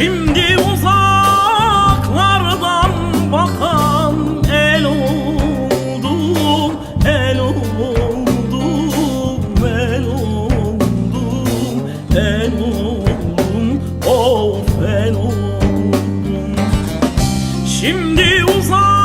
Şimdi uzaklardan bakan el oldum, el oldum, el oldum, el oldum, of el oldum. Şimdi uzak